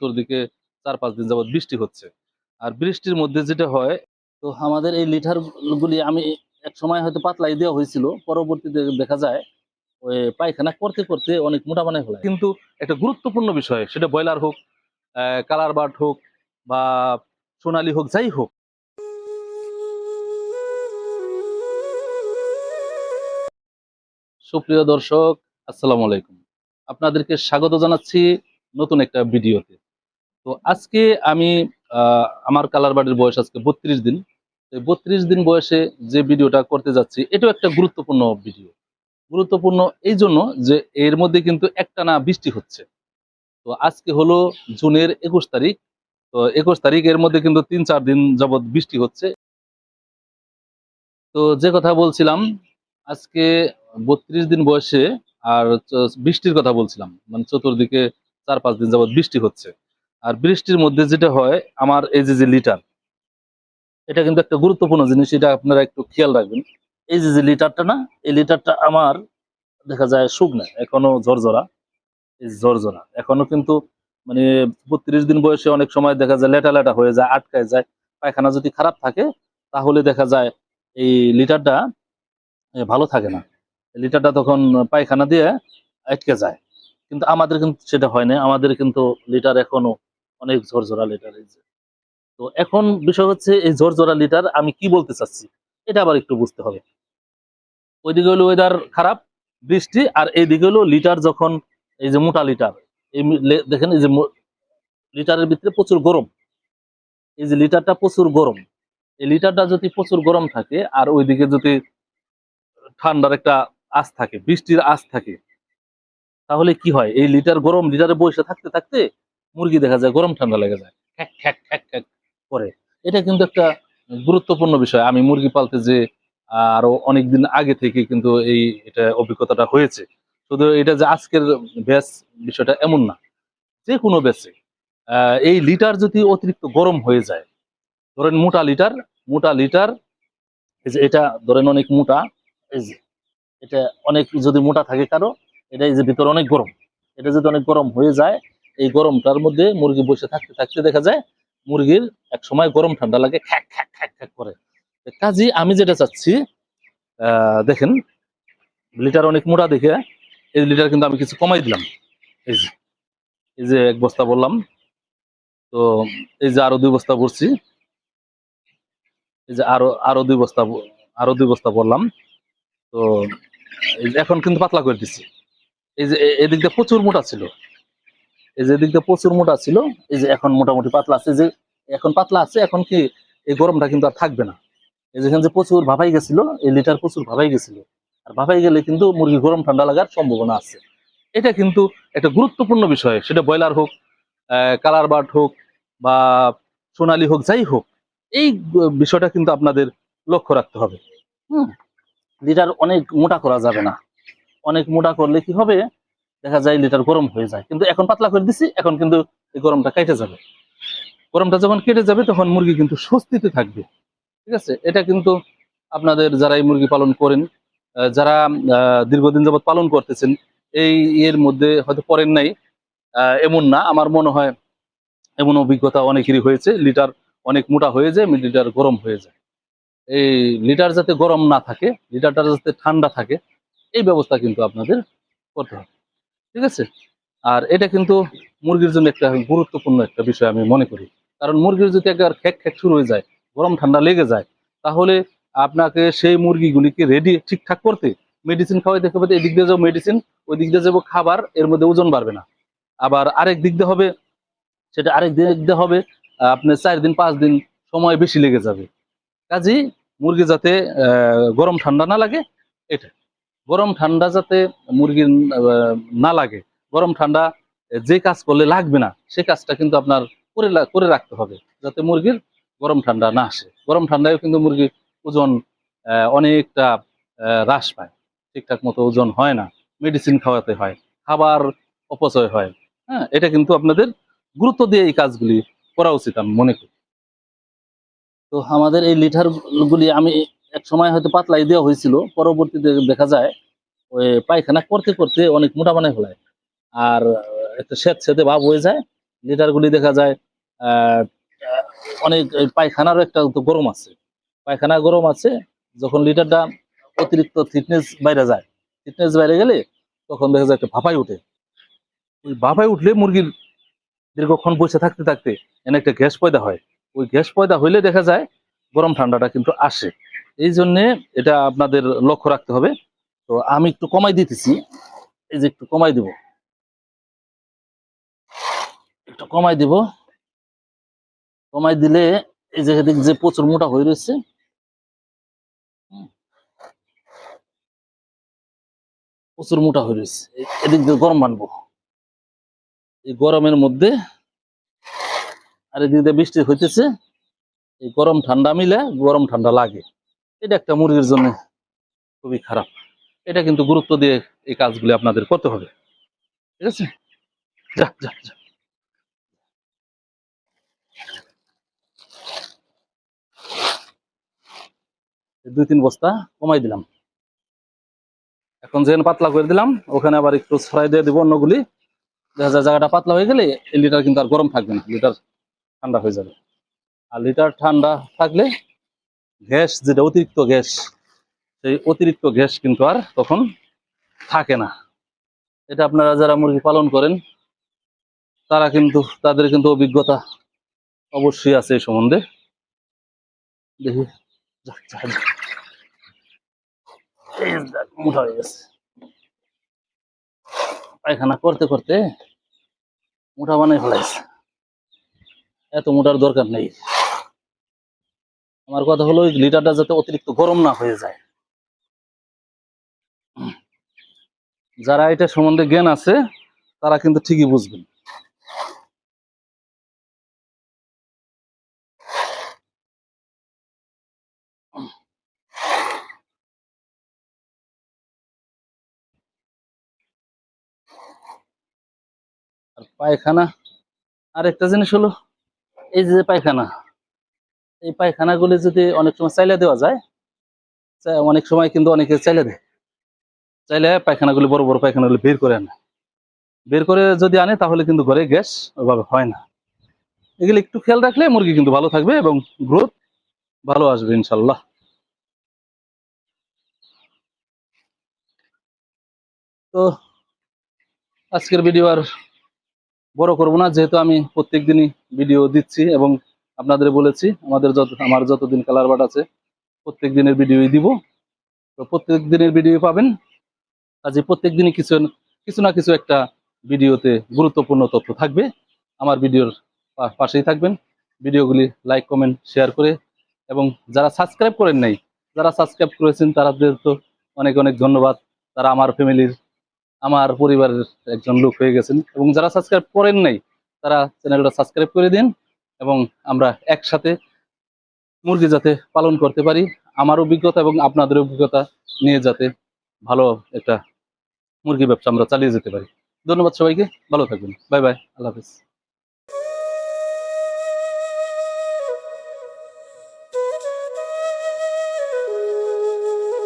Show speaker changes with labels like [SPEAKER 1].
[SPEAKER 1] চতুর্দিকে চার, পাঁচ দিন যাবত বৃষ্টি হচ্ছে। আর বৃষ্টির মধ্যে যেটা হয়, তো আমাদের এই লিটার গুলি আমি এক সময় হয়তো পাতলাই দেওয়া হয়েছিল, পরবর্তীতে দেখা যায় ওই পায়খানা করতে করতে অনেক মোটা বানায় ফেলায় কিন্তু একটা গুরুত্বপূর্ণ বিষয়, সেটা ব্রয়লার হোক কালার বার্ড হোক বা সোনালি হোক, যাই হোক। সুপ্রিয় দর্শক, আসসালামু আলাইকুম। আপনাদেরকে স্বাগত জানাচ্ছি নতুন একটা ভিডিওতে। তো আজকে আমি আমার কালার বাড়ির বয়স আজকে বত্রিশ দিন। বত্রিশ দিন বয়সে যে ভিডিওটা করতে যাচ্ছি, এটাও একটা গুরুত্বপূর্ণ ভিডিও। গুরুত্বপূর্ণ এই জন্য যে এর মধ্যে কিন্তু একটানা বৃষ্টি হচ্ছে। তো আজকে হলো জুনের একুশ তারিখ। তো একুশ তারিখ এর মধ্যে কিন্তু তিন চার দিন যাবৎ বৃষ্টি হচ্ছে। তো যে কথা বলছিলাম, আজকে বত্রিশ দিন বয়সে আর বৃষ্টির কথা বলছিলাম। মানে চতুর্দিকে চার পাঁচ দিন যাবৎ বৃষ্টি হচ্ছে। আর বৃষ্টির মধ্যে যেটা হয়, আমার এই যে যে লিটার এটা কিন্তু একটা গুরুত্বপূর্ণ জিনিস, এটা আপনারা একটু খেয়াল রাখবেন। এই যে যে লিটারটা না, এই লিটারটা আমার দেখা যায় শুকনা, এখনও ঝরঝরা, এই ঝরঝরা। এখনও কিন্তু মানে বত্রিশ দিন বয়সে অনেক সময় দেখা যায় লেটা লেটা হয়ে যায়, আটকায় যায়। পায়খানা যদি খারাপ থাকে, তাহলে দেখা যায় এই লিটারটা ভালো থাকে না। লিটারটা তখন পায়খানা দিয়ে আটকে যায়। কিন্তু আমাদের কিন্তু সেটা হয় না আমাদের কিন্তু লিটার এখনও অনেক ঝরঝরা লিটার যে। তো এখন বিষয় হচ্ছে, এই ঝরঝরা লিটার আমি কি বলতে চাচ্ছি? এটা আবার একটু বুঝতে হবে। ওইদিকে হলো ওয়েদার খারাপ, বৃষ্টি, আর এইদিকে হলো লিটার যখন এই যে মোটা লিটার এই দেখেন এই যে লিটারের ভিতরে প্রচুর গরম। এই যে লিটারটা প্রচুর গরম। এই লিটারটা যদি প্রচুর গরম থাকে, আর ওইদিকে যদি ঠান্ডার একটা আশ থাকে, বৃষ্টির আশ থাকে, তাহলে কি হয়? এই লিটার গরম লিটারে বসে থাকতে থাকতে মুরগি দেখা যায়, গরম ঠান্ডা লেগে যায়। খ্যাক খ্যাক খ্যাক খ্যাক করে। এটা কিন্তু একটা গুরুত্বপূর্ণ বিষয়। আমি মুরগি পালতে যে আরও অনেকদিন আগে থেকে কিন্তু এই, এটা অভিজ্ঞতাটা হয়েছে। শুধু এটা যে আজকের ব্যাস বিষয়টা এমন না। যে কোনো ব্যাচে এই লিটার যদি অতিরিক্ত গরম হয়ে যায়, ধরেন মোটা লিটার মোটা লিটার, এই যে এটা ধরেন অনেক মোটা, এই যে এটা অনেক যদি মোটা থাকে কারও এটা এই যে ভিতরে অনেক গরম। এটা যদি অনেক গরম হয়ে যায় এই গরমটার মধ্যে মুরগি বসে থাকতে থাকতে দেখা যায় মুরগির এক সময় গরম ঠান্ডা লাগে, খ্যাক খ্যাক খ্যাক খ্যাক করে। কাজী, আমি যেটা চাচ্ছি দেখেন, লিটার অনেক মোটা দেখে এই লিটার কিন্তু আমি কিছু কমাই দিলাম। এই যে এই যে এক বস্তা বললাম, তো এই যে আরও দুই বস্তা ভরছি, এই যে আরও আরও দুই বস্তা আরও দুই বস্তা বললাম তো এখন কিন্তু পাতলা করে দিচ্ছি। এই যে, এ- এদিক দিয়ে প্রচুর মোটা ছিল। এই যে দিয়ে প্রচুর মোটা ছিল, এই যে এখন মোটামুটি পাতলা আছে যে এখন পাতলা আছে, এখন কি এই গরমটা কিন্তু আর থাকবে না। এই যেখানে যে প্রচুর ভাবাই গেছিল, এই লিটার প্রচুর ভাবাই গেছিল। আর ভাবাই গেলে কিন্তু মুরগি গরম ঠান্ডা লাগার সম্ভাবনা আছে। এটা কিন্তু একটা গুরুত্বপূর্ণ বিষয়, সেটা ব্রয়লার হোক কালার বার্ড হোক বা সোনালি হোক, যাই হোক, এই বিষয়টা কিন্তু আপনাদের লক্ষ্য রাখতে হবে। হুম, লিটার অনেক মোটা করা যাবে না। অনেক মোটা করলে কি হবে? দেখা যায় লিটার গরম হয়ে যায়। কিন্তু এখন পাতলা করে দিছি, এখন কিন্তু এই গরমটা কেটে যাবে। গরমটা যখন কেটে যাবে, তখন মুরগি কিন্তু স্বস্তিতে থাকবে। ঠিক আছে? এটা কিন্তু আপনাদের যারা এই মুরগি পালন করেন যারা দীর্ঘদিন যাবত পালন করতেছেন, এই এর মধ্যে হয়তো পড়েন নাই। এমন না। আমার মনে হয় এমন অভিজ্ঞতা অনেকেরই হয়েছে। লিটার অনেক মোটা হয়ে যায়, লিটার গরম হয়ে যায়। এই লিটার যাতে গরম না থাকে, লিটারটা যাতে ঠান্ডা থাকে, এই ব্যবস্থা কিন্তু আপনাদের করতে হবে। ঠিক আছে? আর এটা কিন্তু মুরগির জন্য একটা গুরুত্বপূর্ণ একটা বিষয় আমি মনে করি। কারণ মুরগির যদি একবার খ্যাক খ্যাক শুরু হয়ে যায় গরম ঠান্ডা লেগে যায় তাহলে আপনাকে সেই মুরগিগুলিকে রেডি ঠিকঠাক করতে মেডিসিন খাওয়াই দেখতে পাবে এদিক দিয়ে যাব মেডিসিন ওই দিক দিয়ে যাব খাবার এর মধ্যে ওজন বাড়বে না। আবার আরেক দিক দিয়ে হবে সেটা আরেক দিক দিয়ে হবে আহ, আপনার চার দিন পাঁচ দিন সময় বেশি লেগে যাবে। কাজেই মুরগি যাতে গরম ঠান্ডা না লাগে এটা গরম ঠান্ডা যাতে মুরগির না লাগে, গরম ঠান্ডা যে কাজ করলে লাগবে না, সে কাজটা কিন্তু আপনার করে করে রাখতে হবে, যাতে মুরগির গরম ঠান্ডা না আসে। গরম ঠান্ডায় কিন্তু মুরগির ওজন অনেকটা হ্রাস পায়। ঠিকঠাক মতো ওজন হয় না মেডিসিন খাওয়াতে হয়, খাবার অপচয় হয়। হ্যাঁ এটা কিন্তু আপনাদের গুরুত্ব দিয়ে এই কাজগুলি করা উচিত আমি মনে করি। তো আমাদের এই লিটারগুলি আমি এক সময় হয়তো পাতলাই দেওয়া হয়েছিল, পরবর্তীতে দেখা যায় ওই পায়খানা করতে করতে অনেক মোটা বানায় ফেলায় আর একটা স্যাঁত সেতে ভাব হয়ে যায়, লিটারগুলি দেখা যায় অনেক পায়খানারও একটা গরম আছে। পায়খানা গরম আছে, যখন লিটারটা অতিরিক্ত থিকনেস বাইরে যায় থিকনেস বাইরে গেলে তখন দেখা যায় একটা ভাপাই উঠে ওই ভাপাই উঠলে মুরগির দীর্ঘক্ষণ বসে থাকতে থাকতে এনে একটা গ্যাস পয়দা হয়। ওই গ্যাস পয়দা হইলে দেখা যায় গরম ঠান্ডাটা কিন্তু আসে। এই জন্যে এটা আপনাদের লক্ষ্য রাখতে হবে। তো আমি একটু কমাই দিতেছি। এই যে একটু কমাই দিব। একটু কমাই দিব। কমাই দিলে এই যে এদিক যে প্রচুর মোটা হয়ে রয়েছে। প্রচুর মোটা হয়ে রয়েছে। এদিক দিয়ে গরম বানবো। এই গরমের মধ্যে আর এদিক দিয়ে বৃষ্টি হইতেছে। এই গরম ঠান্ডা মিলে গরম ঠান্ডা লাগে। এটা একটা মুরগির জন্য খুবই খারাপ। এটা কিন্তু গুরুত্ব দিয়ে এই কাজগুলি আপনাদের করতে হবে। ঠিক আছে? যা যা যা। দুই, তিন বস্তা কমাই দিলাম। এখন যেখানে পাতলা করে দিলাম, ওখানে আবার একটু ছড়াই দিয়ে দিব অন্যগুলি। দেখা যায় জায়গাটা পাতলা হয়ে গেলে লিটার কিন্তু আর গরম থাকবে না, লিটার ঠান্ডা হয়ে যাবে। আর লিটার ঠান্ডা থাকলে গ্যাস, যেটা অতিরিক্ত গ্যাস, সেই অতিরিক্ত গ্যাস কিন্তু আর তখন থাকে না। এটা আপনারা যারা মুরগি পালন করেন, তারা কিন্তু, তাদের কিন্তু অভিজ্ঞতা অবশ্যই আছে এই সম্বন্ধে। দেখি পায়খানা করতে করতে মোটা বানাই ফেলাইছে। এত মোটার দরকার নেই। আমার কথা হলো লিটারটা যাতে অতিরিক্ত গরম না হয়ে যায়। যারা এটা সম্বন্ধে জ্ঞান আছে, তারা কিন্তু ঠিকই বুঝবেন। পায়খানা আর একটা জিনিস হলো, এই যে পায়খানা। এই পায়খানাগুলি যদি অনেক সময় চাইলে দেওয়া যায় অনেক সময় কিন্তু অনেকে চাইলে দেয়। চাইলে পায়খানাগুলি, বড় বড় পায়খানাগুলি বের করে আনে। বের করে যদি আনে, তাহলে কিন্তু ঘরে গ্যাস ওইভাবে হয় না। এগুলো একটু খেয়াল রাখলে মুরগি কিন্তু ভালো থাকবে এবং গ্রোথ ভালো আসবে ইনশাল্লাহ তো আজকের ভিডিও আর বড় করব না, যেহেতু আমি প্রত্যেক দিনই ভিডিও দিচ্ছি এবং আপনাদের বলেছি, আমাদের যত, আমার যতদিন কালার বাট আছে, প্রত্যেক দিনের ভিডিওই দিব। তো প্রত্যেক দিনের ভিডিও পাবেন। কাজে প্রত্যেক দিনই কিছু কিছু না কিছু একটা ভিডিওতে গুরুত্বপূর্ণ তথ্য থাকবে, আমার ভিডিওর পাশেই থাকবেন। ভিডিওগুলি লাইক কমেন্ট শেয়ার করে এবং যারা সাবস্ক্রাইব করেন নাই, যারা সাবস্ক্রাইব করেছেন তাদের তো অনেক অনেক ধন্যবাদ। তারা আমার ফ্যামিলির, আমার পরিবারের একজন লোক হয়ে গেছেন এবং যারা সাবস্ক্রাইব করেন নাই, তারা চ্যানেলটা সাবস্ক্রাইব করে দিন। এবং আমরা একসাথে মুরগি যাতে পালন করতে পারি, আমার অভিজ্ঞতা এবং আপনাদের অভিজ্ঞতা নিয়ে যাতে ভালো একটা মুরগি ব্যবসা আমরা চালিয়ে যেতে পারি। ধন্যবাদ সবাইকে, ভালো থাকবেন। বাই বাই, আল্লাহ হাফিজ।